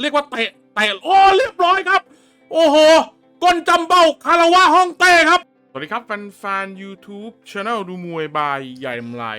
เรียกว่าเตะเตะโอ้เรียบร้อยครับ โอ้โหก้นจำเบ้าคาราวะห้องเต้ครับ สวัสดีครับแฟนๆ YouTube Channel ดูมวยบายใหญ่ลำลาย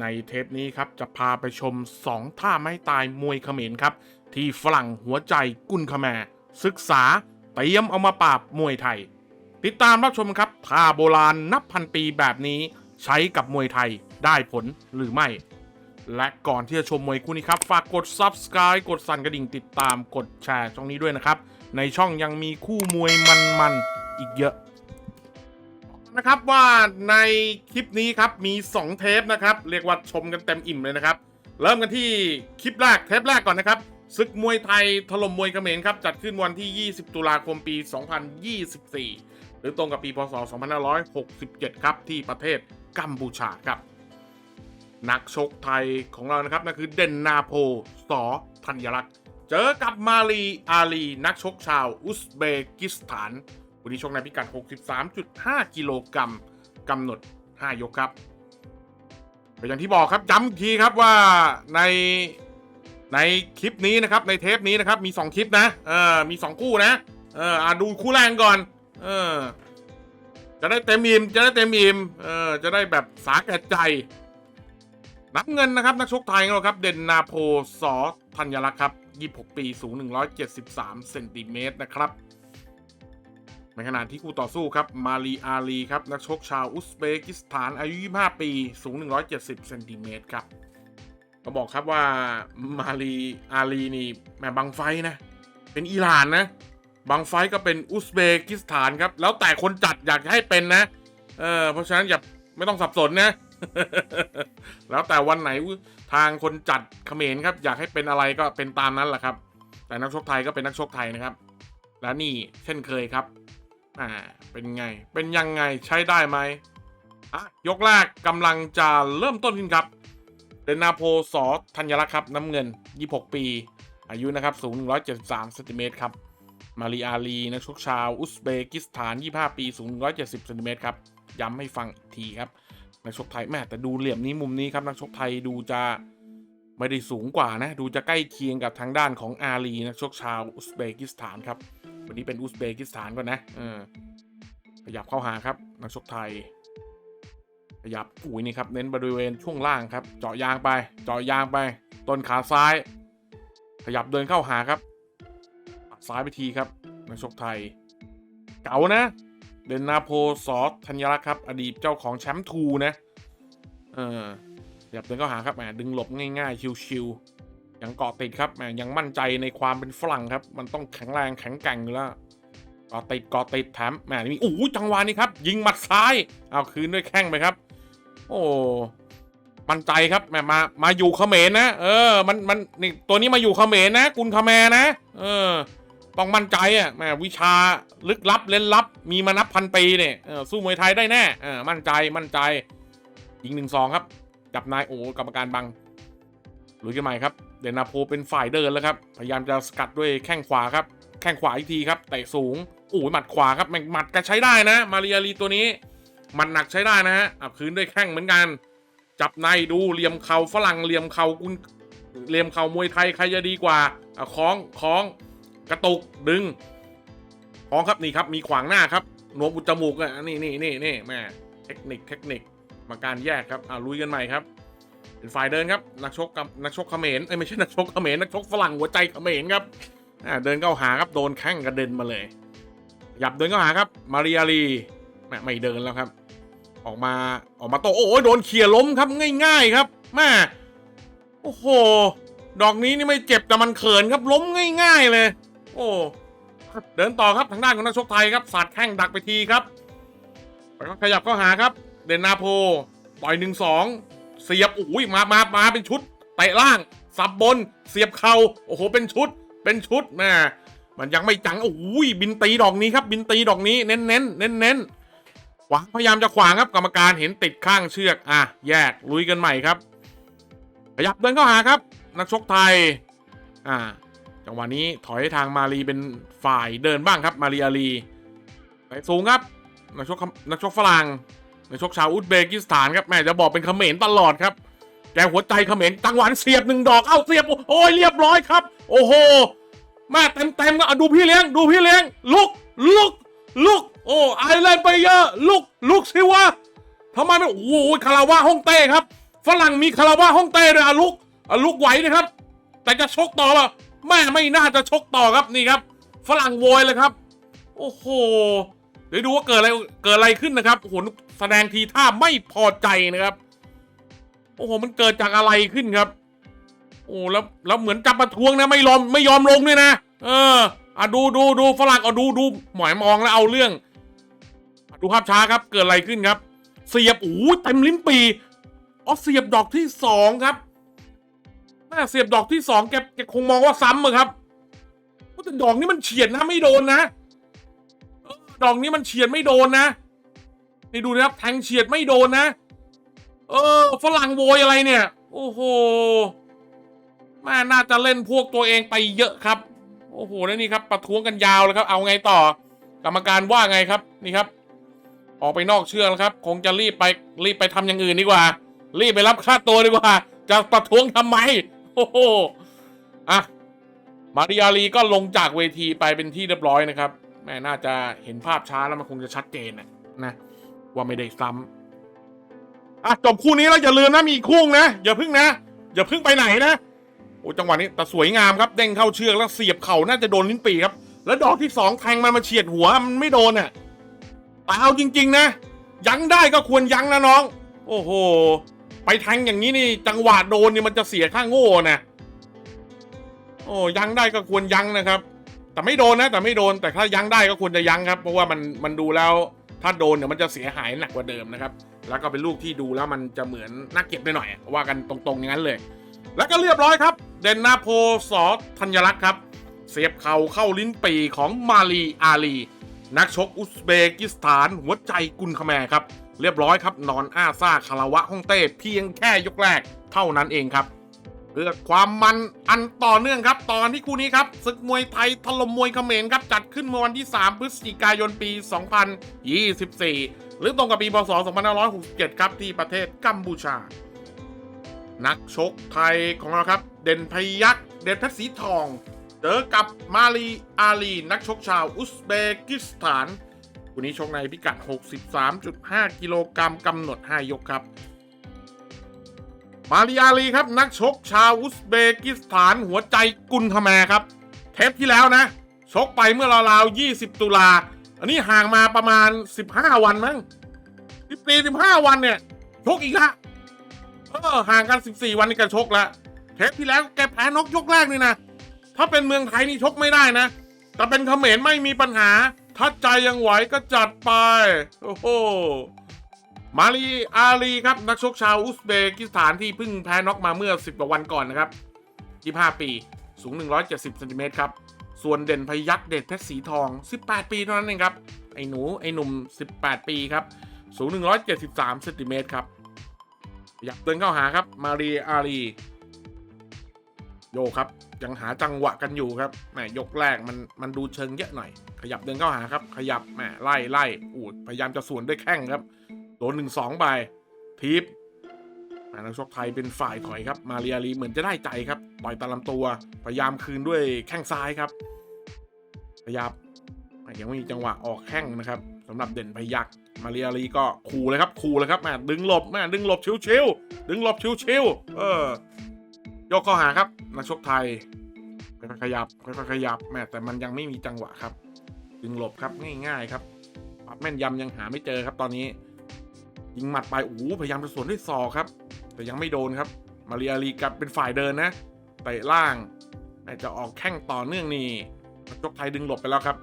ในเทปนี้ครับ จะพาไปชม 2 ท่าไม่ตายมวยเขมรครับ ที่ฝรั่งหัวใจกุนคแมรศึกษาเตรียมเอามาปราบมวยไทย ติดตามรับชมครับท่าโบราณนับพันปีแบบนี้ใช้กับมวยไทยได้ผลหรือไม่ และก่อนที่จะชมมวยคู่นี้ครับ ฝากกด Subscribe กดสั่นกระดิ่งติดตามกดแชร์ช่องนี้ด้วยนะครับ ในช่องยังมีคู่มวยมันๆอีกเยอะนะครับว่าในคลิปนี้ครับมี 2 เทปนะครับ เรียกว่าชมกันเต็มอิ่มเลยนะครับ เริ่มกันที่คลิปแรกเทปแรกก่อนนะครับศึกมวยไทยถล่มมวยเขมรครับจัดขึ้นวันที่ 20 ตุลาคมปี 2024 หรือตรงกับปีพศ 2567 ครับที่ประเทศกัมพูชาครับ นักชกไทยของเรานะครับนั่นคือเด่นนาโพสอธัญลักษ์เจอกับมาลีอาลีนักชกชาวอุซเบกิสถาน วันนี้ชกในพิกัด 63.5 กิโลกรัมกำหนด 5 ยกครับอย่างที่บอกครับย้ำอีกทีครับว่าในในคลิปนี้นะครับในเทปนี้นะครับมี 2 คลิปนะเออมี 2 คู่นะเอออะดูคู่แรงก่อนเออจะได้เต็มอิ่มจะได้เต็มอิ่มเออจะได้แบบสาแก่ใจ นับเงินนะครับนักชกไทยของเราครับเด่นนาโพสอธัญลักษ์ครับ26 ปีสูง 173เซนติเมตรนะครับในขณะที่คู่ต่อสู้ครับมาลีอาลีครับนักชกชาวอุซเบกิสถานอายุ 25 ปีสูง 170เซนติเมตรครับก็บอกครับว่ามาลีอาลีนี่แหมบังไฟนะ เป็นอิหร่านนะ บางไฟก็เป็นอุซเบกิสถานครับ แล้วแต่คนจัดอยากให้เป็นนะเออเพราะฉะนั้นอย่าไม่ต้องสับสนนะ แล้วแต่วันไหนทางคนจัดเขมรครับ อยากให้เป็นอะไรก็เป็นตามนั้นแหละครับ แต่นักชกไทยก็เป็นนักชกไทยนะครับ และนี่เช่นเคยครับ อ่า เป็นไง เป็นยังไงใช้ได้ไหมอะยกแรกกำลังจะเริ่มต้นขึ้นครับเดนนาโพสอธัญลักษ์ครับ น้ำเงิน 26 ปี อายุนะครับ สูง 173เซนติเมตรครับ มารีอาลีนักชกชาวอุซเบกิสถาน 25 ปี สูง 170เซนติเมตรครับ ย้ำให้ฟังอีกทีครับ นักชกไทยแม่แต่ดูเหลี่ยมนี้มุมนี้ครับนักชกไทยดูจะไม่ได้สูงกว่านะ ดูจะใกล้เคียงกับทางด้านของอาลีนักชกชาวอุซเบกิสถานครับวันนี้เป็นอุซเบกิสถานก่อนนะเออขยับเข้าหาครับนักชกไทย ขยับอุ้ยนี่ครับเน้นบริเวณช่วงล่างครับ เจาะยางไป เจาะยางไป ต้นขาซ้าย ขยับเดินเข้าหาครับซ้ายไปทีครับนักชกไทย เก๋านะ เดนนาโพสอธัญรักษ์ครับ อดีตเจ้าของแชมป์ทูนะ เออขยับเดินเข้าหาครับแหมดึงหลบง่ายๆ ชิวๆยังเกาะติดครับแหมยังมั่นใจในความเป็นฝรั่งครับ มันต้องแข็งแรงแข็งแกร่งอยู่แล้วเกาะติดเกาะติดแถมแหมนี่โอ้จังหวะนี้ครับ ยิงหมัดซ้าย เอาคืนด้วยแข้งไปครับ โอ้มั่นใจครับแหมมามาอยู่เขมรนะ เออ มันมันนี่ตัวนี้มาอยู่เขมรนะ กุนคาแมนะ เออ ต้องมั่นใจอะแหมวิชาลึกลับเล่นลับ มีมานับพันปีเนี่ยสู้มวยไทยได้แน่เออมั่นใจมั่นใจยิงหนึ่งสองครับจับนายโอ้กรรมการบังลุยกันใหม่ครับ เดนนาโพเป็นฝ่ายเดินแล้วครับ พยายามจะสกัดด้วยแข้งขวาครับ แข้งขวาอีกทีครับเตะสูงโอ้ยหมัดขวาครับแม่งหมัดก็ใช้ได้นะ มาเรียลีตัวนี้หมัดหนักใช้ได้นะฮะอะคืนด้วยแข้งเหมือนกัน จับในดูเหลี่ยมเข่าฝรั่งเหลี่ยมเข่ากุนเหลี่ยมเข่ามวยไทยใครจะดีกว่าอะคล้องคล้อง กระตุกดึงคล้องครับนี่ครับมีขวางหน้าครับหนวมอุดจมูกอะนี่นี่นี่นี่แม่เทคนิคเทคนิคมาการแยกครับอะลุยกันใหม่ครับ เป็นฝ่ายเดินครับนักชกกับนักชกเขมรเอ้ยไม่ใช่นักชกเขมรนักชกฝรั่งหัวใจเขมรครับอะเดินเข้าหาครับโดนแข้งกระเด็นมาเลยหยับเดินเข้าหาครับ มาริอาลีแม่ไม่เดินแล้วครับ ออกมาออกมาโตโอ้ยโดนเขี่ยล้มครับง่าย ๆครับแม่โอ้โหดอกนี้นี่ไม่เจ็บแต่มันเขินครับล้มง่าย ๆ เลย โอ้เดินต่อครับทางด้านของนักชกไทยครับสาดแข้งดักไปทีครับแล้วก็ขยับเข้าหาครับ เดนนาโพต่อยหนึ่งสองเสียบอุ้ยมามามาเป็นชุดเตะล่าง สับบน เสียบเข่าโอ้โหเป็นชุด เป็นชุดแม่มันยังไม่จังโอ้ยบินตีดอกนี้ครับ บินตีดอกนี้เน้นเน้นเน้นเน้นขวางพยายามจะขวางครับกรรมการเห็นติดข้างเชือกอะแยกลุยกันใหม่ครับ ขยับเดินเข้าหาครับ นักชกไทยอ่า จังหวะนี้ถอยให้ทางมาลีเป็นฝ่ายเดินบ้างครับมาลีอาลีไปสูงครับนักชกนักชกฝรั่งนักชกชาวอุซเบกิสถานครับแม่จะบอกเป็นเขมรตลอดครับแกหัวใจเขมรจังหวะนี้เสียบหนึ่งดอกเอ้าเสียบโอ้ยเรียบร้อยครับ โอ้โหแม่เต็มเต็มๆก็ดูพี่เลี้ยงดูพี่เลี้ยง ลุกลุกลุกโอ้ไอแลนด์ไปเยอะลุกลุกสิวะทำไมไม่โอ้โหคาราวะฮ่องเต้ครับ ฝรั่งมีคาราวะฮ่องเต้ด้วยอะลุกอะลุกไหวนะครับ แต่จะชกต่อป่ะ แม่ไม่น่าจะชกต่อครับนี่ครับ ฝรั่งโวยเลยครับ โอ้โห เดี๋ยวดูว่าเกิดอะไรเกิดอะไรขึ้นนะครับโอ้โหแสดงทีท่าไม่พอใจนะครับ โอ้โหมันเกิดจากอะไรขึ้นครับ โอ้แล้วแล้วเหมือนจับประท้วงนะไม่ยอมไม่ยอมลงด้วยนะเอออะดูดูดูฝรั่งเอาดูดูหมอยมองแล้วเอาเรื่องดูภาพช้าครับเกิดอะไรขึ้นครับ เสียบโอ้เต็มลิ้นปีอ๋อเสียบดอกที่สองครับ เสียบดอกที่สองแกแกคงมองว่าซ้ำอะครับแต่ดอกนี้มันเฉียดนะไม่โดนนะดอกนี้มันเฉียดไม่โดนนะนี่ดูนะครับแทงเฉียดไม่โดนนะ เออฝรั่งโวยอะไรเนี่ย โอ้โหแม่น่าจะเล่นพวกตัวเองไปเยอะครับ โอ้โหแล้วนี่ครับประท้วงกันยาวเลยครับ เอาไงต่อ กรรมการว่าไงครับนี่ครับ ออกไปนอกเชือกแล้วครับ คงจะรีบไปรีบไปทำอย่างอื่นดีกว่า รีบไปรับค่าตัวดีกว่า จะประท้วงทำไม โอ้โหอะมาริอาลีก็ลงจากเวทีไปเป็นที่เรียบร้อยนะครับ แม่น่าจะเห็นภาพช้าแล้วมันคงจะชัดเจนนะนะ ว่าไม่ได้ซ้ำอะจบคู่นี้แล้วอย่าลืมนะมีคู่นะอย่าพึ่งนะ อย่าพึ่งไปไหนนะโอ้จังหวะนี้แต่สวยงามครับเด้งเข้าเชือกแล้วเสียบเข่าน่าจะโดนลิ้นปีครับ แล้วดอกที่สองแทงมันมาเฉียดหัวมันไม่โดนอะแต่เอาจริง ๆ นะ ยั้งได้ก็ควรยั้งนะน้อง โอ้โห ไปแทงอย่างนี้นี่จังหวะโดนนี่มันจะเสียค่าโง่นะโอ้ยั้งได้ก็ควรยั้งนะครับ แต่ไม่โดนนะ แต่ไม่โดนแต่ถ้ายั้งได้ก็ควรจะยั้งครับ เพราะว่ามันมันดูแล้วถ้าโดนเนี่ยมันจะเสียหายหนักกว่าเดิมนะครับ แล้วก็เป็นลูกที่ดูแล้วมันจะเหมือนน่าเก็บไปหน่อยว่ากันตรงๆอย่างนั้นเลย แล้วก็เรียบร้อยครับ เดนนาโพสอธัญลักษ์ครับเสียบเข่าเข้าลิ้นปีของมาลีอาลี นักชกอุซเบกิสถานหัวใจกุนคาแมครับ เรียบร้อยครับ นอนอ้าซ่าคาราวะฮ่องเต้เพียงแค่ยกแรกเท่านั้นเองครับเพื่อความมันอันต่อเนื่องครับ ตอนที่คู่นี้ครับศึกมวยไทยถล่มมวยเขมรครับ จัดขึ้นเมื่อวันที่ 3 พฤศจิกายนปี 2024 หรือตรงกับปีพศ 2567 ครับที่ประเทศกัมพูชา นักชกไทยของเราครับ เด่นพยักษ์เด่นเพชรสีทองเจอกับมาลีอาลีนักชกชาวอุซเบกิสถาน คู่นี้ชกในพิกัด 63.5 กิโลกรัมกำหนด 5 ยกครับ มาลีอาลีครับนักชกชาวอุซเบกิสถานหัวใจกุนทแมครับ เทปที่แล้วนะ ชกไปเมื่อราวๆ20 ตุลา อันนี้ห่างมาประมาณ 15 วันมั้ง14 15 วันเนี่ยชกอีกละเออห่างกัน 14 วันในการชกล้วเทปที่แล้วแกแพ้นกยกแรกนี่นะ ถ้าเป็นเมืองไทยนี่ชกไม่ได้นะ แต่เป็นเขมรไม่มีปัญหา ถ้าใจยังไหวก็จัดไป โอ้โห มาลีอาลีครับ นักชกชาวอุซเบกิสถานที่เพิ่งแพ้น็อกมาเมื่อ 10กว่าวันก่อนนะครับ 25 ปี สูง 170เซนติเมตรครับ ส่วนเด่นพยักษ์เดเพชรสีทอง 18 ปีเท่านั้นเองครับ ไอ้หนู ไอ้หนุ่ม 18 ปีครับ สูง 173เซนติเมตรครับ อยากเดินเข้าหาครับ มารีอารีโยครับ ยังหาจังหวะกันอยู่ครับแหมยกแรกมันมันดูเชิงเยอะหน่อย ขยับเดินเข้าหาครับ ขยับแหมไล่ไล่อูดพยายามจะสวนด้วยแข้งครับโดนหนึ่งสองไปทีบอ่านักชกไทยเป็นฝ่ายถอยครับ มาเรียรีเหมือนจะได้ใจครับต่อยตาลำตัว พยายามคืนด้วยแข้งซ้ายครับ พยายามยังไม่มีจังหวะออกแข้งนะครับสำหรับเด่นพยักมาเรียรีก็ขู่เลยครับขู่เลยครับแม่ดึงหลบแม่ดึงหลบชิวๆดึงหลบชิวๆเออยกข้าหาครับนักชกไทยค่อยๆขยับค่อยๆขยับแม่แต่มันยังไม่มีจังหวะครับ ดึงหลบครับง่ายๆครับปรับแม่นยำยังหาไม่เจอครับตอนนี้ ยิงหมัดไปโอ้พยายามจะสวนด้วยศอกครับ แต่ยังไม่โดนครับ มาเรียรีกลับเป็นฝ่ายเดินนะเตะล่างแต่จะออกแข้งต่อเนื่องนี่นักชกไทยดึงหลบไปแล้วครับ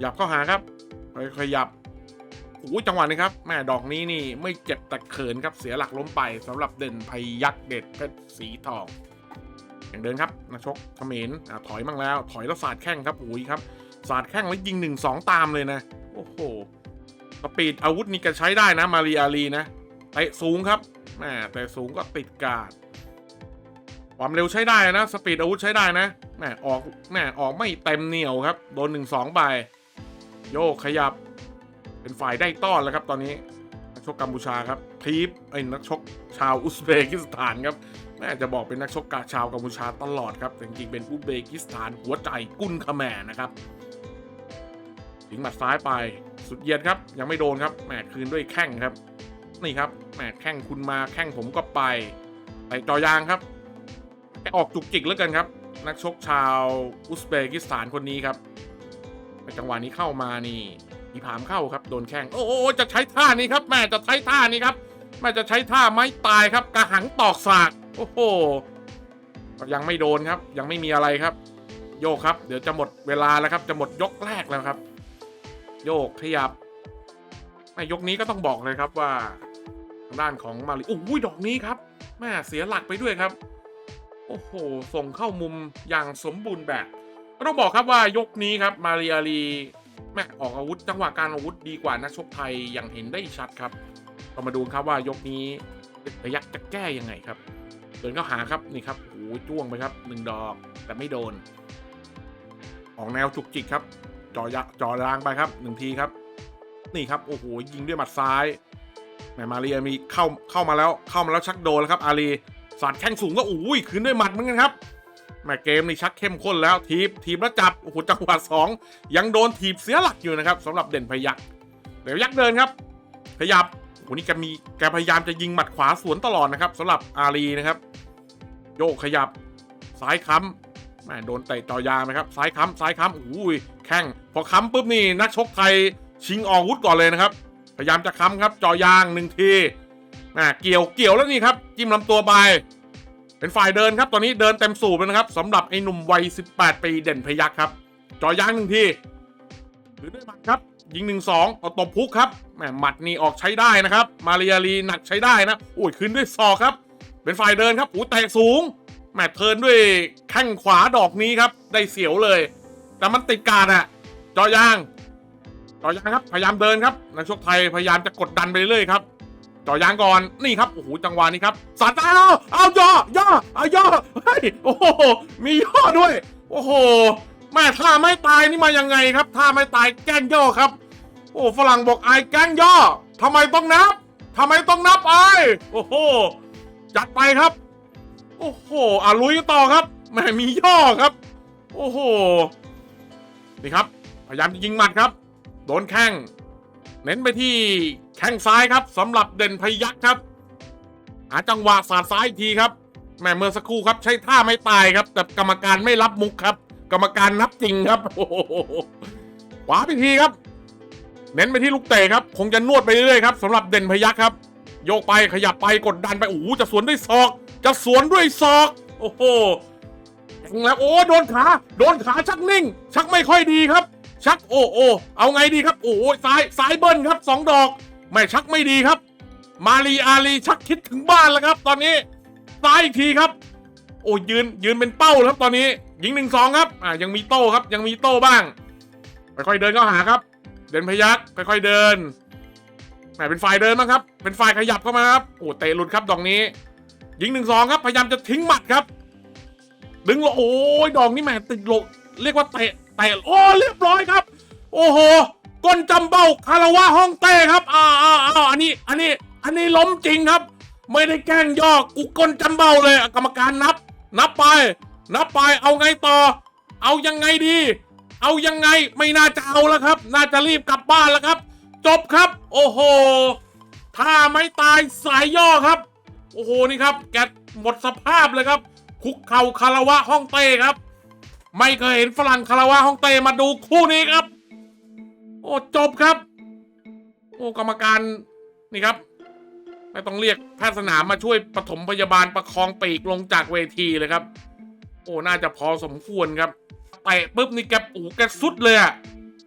หยับเข้าหาครับค่อยๆหยับโอ้จังหวะนี้ครับแม่ดอกนี้นี่ไม่เจ็บแต่เขินครับเสียหลักล้มไปสำหรับเด่นพยักเด็ดเพชรสีทองอย่างเดินครับนักชกเขมรอะถอยมั่งแล้ว ถอยแล้วสาดแข้งครับโอ้ยครับ สาดแข้งแล้วยิงหนึ่งสองตามเลยนะ โอ้โหสปีดอาวุธนี่แกใช้ได้นะมารีอารีนะเตะสูงครับแม่แต่สูงก็ติดการ์ดความเร็วใช้ได้นะ สปีดอาวุธใช้ได้นะแม่ออกแม่ออกไม่เต็มเหนียวครับ โดนหนึ่งสองไป โยกขยับ เป็นฝ่ายได้ต้อนแล้วครับตอนนี้นักชกกัมพูชาครับทีปไอ้นักชกชาวอุซเบกิสถานครับแม่จะบอกเป็นนักชกกาชาวกัมพูชาตลอดครับแต่จริงๆเป็นอุซเบกิสถานหัวใจกุนขแมนะครับ ถึงหมัดซ้ายไป สุดเยียดครับ ยังไม่โดนครับแหมคืนด้วยแข้งครับ นี่ครับแหมแข้งคุณมาแข้งผมก็ไปไปจอยางครับแกออกจุกจิกเหลือเกินครับ นักชกชาวอุซเบกิสถานคนนี้ครับจังหวะนี้เข้ามานี่มีผามเข้าครับโดนแข้งโอ้จะใช้ท่านี้ครับ แม่จะใช้ท่านี้ครับแม่จะใช้ท่าไม้ตายครับ กระหังตอกสากโอ้โหยังไม่โดนครับ ยังไม่มีอะไรครับ โยกครับ เดี๋ยวจะหมดเวลาแล้วครับ จะหมดยกแรกแล้วครับ โยกขยับแม่ยกนี้ก็ต้องบอกเลยครับว่าทางด้านของมาริโอ้ยดอกนี้ครับแม่เสียหลักไปด้วยครับ โอ้โห ส่งเข้ามุมอย่างสมบูรณ์แบบต้องบอกครับว่ายกนี้ครับมาริอาลีแม่ออกอาวุธจังหวะการอาวุธดีกว่านักชกไทยอย่างเห็นได้ชัดครับเรามาดูครับว่ายกนี้ระยักจะแก้ยังไงครับเดินเข้าหาครับนี่ครับโอ้โหจ้วงไปครับหนึ่งดอกแต่ไม่โดน ออกแนวจุกจิกครับ จ่อยะจ่อรางไปครับหนึ่งทีครับ นี่ครับโอ้โหยิงด้วยหมัดซ้ายแหมมาเรียมีเข้าเข้ามาแล้วเข้ามาแล้วชักโดนแล้วครับ อาลีสาดแข้งสูงก็อุ้ยคืนด้วยหมัดเหมือนกันครับแหมเกมนี่ชักเข้มข้นแล้วทีบทีบแล้วจับโอ้โหจังหวะสองยังโดนทีบเสียหลักอยู่นะครับสำหรับเด่นพยักเดี๋ยวยักษ์เดินครับ ขยับโอ้โหนี่แกมีแกพยายามจะยิงหมัดขวาสวนตลอดนะครับสำหรับอารีนะครับ โยกขยับซ้ายค้ำ แม่โดนเตะต่อยางนะครับซ้ายค้ำซ้ายค้ำอุ้ยแข้งพอค้ำปุ๊บนี่นักชกไทยชิงออกอาวุธก่อนเลยนะครับ พยายามจะค้ำครับจ่อยางหนึ่งทีแม่เกี่ยวเกี่ยวแล้วนี่ครับ จิ้มลำตัวไปเป็นฝ่ายเดินครับตอนนี้เดินเต็มสูบเลยนะครับสำหรับไอ้หนุ่มวัย 18 ปีเด่นพยักครับจ่อยางหนึ่งทีหรือด้วยหมัดครับ ยิงหนึ่งสองเอาตบพุกครับแหมหมัดนี่ออกใช้ได้นะครับ มาเรียลีหนักใช้ได้นะโอ้ยขึ้นด้วยศอกครับ เป็นฝ่ายเดินครับโอ้ยแตกสูง แหมเทิร์นด้วยแข้งขวาดอกนี้ครับ ได้เสียวเลย แต่มันติดการอะจอยาง จอยางครับ พยายามเดินครับนักชกไทยพยายามจะกดดันไปเรื่อยครับจอยางก่อนนี่ครับโอ้โหจังหวะนี้ครับสาดเอาเอาย่อย่อเอาย่อเฮ้ยโอ้โหมีย่อด้วย โอ้โหแม่ท่าไม่ตายนี่มายังไงครับท่าไม่ตายแกล้งย่อครับ โอ้ฝรั่งบอกไอ้แกล้งย่อทำไมต้องนับทำไมต้องนับไอ้โอ้โหจัดไปครับ โอ้โหอะลุยต่อครับแม่มีย่อครับ โอ้โหนี่ครับ พยายามจะยิงหมัดครับ โดนแข้งเน้นไปที่แข้งซ้ายครับสำหรับเด่นพยักครับ หาจังหวะสาดซ้ายอีกทีครับแหม่เมื่อสักครู่ครับ ใช้ท่าไม่ตายครับ แต่กรรมการไม่รับมุกครับ กรรมการนับจริงครับโอ้โหขวาไปทีครับ เน้นไปที่ลูกเตะครับ คงจะนวดไปเรื่อยๆครับสำหรับเด่นพยักครับ โยกไปขยับไปกดดันไปโอ้โหจะสวนด้วยศอก จะสวนด้วยศอก โอ้โหแทงแล้วโอ้โดนขาโดนขาชักนิ่ง ชักไม่ค่อยดีครับ ชักโอ้โอ้เอาไงดีครับ โอ้โหซ้ายซ้ายเบิ้ลครับสองดอก ไม่ชักไม่ดีครับ มาลีอาลีชักคิดถึงบ้านแล้วครับ ตอนนี้ซ้ายอีกทีครับ โอ้ยืนยืนเป็นเป้าแล้วครับตอนนี้ ยิงหนึ่งสองครับอ่ายังมีโต้ครับ ยังมีโต้บ้างค่อยๆเดินเข้าหาครับ เดินพยักค่อยๆเดินแหมเป็นฝ่ายเดินบ้างครับ เป็นฝ่ายขยับเข้ามาครับโอ้เตะหลุดครับดอกนี้ ยิงหนึ่งสองครับ พยายามจะทิ้งหมัดครับ ดึงลโอ้ยดอกนี้แหมติดโลเรียกว่าเตะเตะโอ้เรียบร้อยครับ โอ้โหก้นจำเบ้าคาราวะห้องเต้ครับอ้าวอ้าวอ้าวอันนี้อันนี้อันนี้ล้มจริงครับ ไม่ได้แกล้งย่อกูก้นจำเบ้าเลยกรรมการนับ นับไป นับไปเอาไงต่อ เอายังไงดี เอายังไงไม่น่าจะเอาแล้วครับ น่าจะรีบกลับบ้านแล้วครับ จบครับ โอ้โหถ้าไม่ตายสายย่อครับ โอ้โหนี่ครับ แกหมดสภาพเลยครับ คุกเข่าคารวะห้องเต้ครับ ไม่เคยเห็นฝรั่งคารวะห้องเต้มาดูคู่นี้ครับ โอ้จบครับ โอ้กรรมการนี่ครับไม่ต้องเรียกแพทย์สนามมาช่วยปฐมพยาบาลประคองปีกลงจากเวทีเลยครับ โอ้น่าจะพอสมควรครับเตะปุ๊บนี่แกอ้แกสุดเลยอะ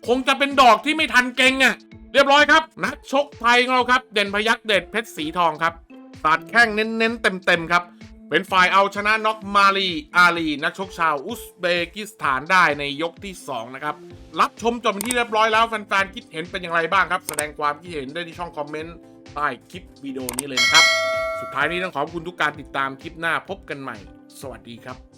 คงจะเป็นดอกที่ไม่ทันเก่งอะเรียบร้อยครับ นักชกไทยของเราครับ เด่นพยักเด็ดเพชรสีทองครับ สาดแข้งเน้นๆเต็มๆครับ เป็นฝ่ายเอาชนะน็อกมาลีอาลีนักชกชาวอุซเบกิสถานได้ในยกที่ 2 นะครับ รับชมจบเป็นที่เรียบร้อยแล้วแฟนๆคิดเห็นเป็นอย่างไรบ้างครับ แสดงความคิดเห็นได้ที่ช่องคอมเมนต์ใต้คลิปวิดีโอนี้เลยนะครับ สุดท้ายนี้ต้องขอบคุณทุกการติดตามคลิปหน้าพบกันใหม่ สวัสดีครับ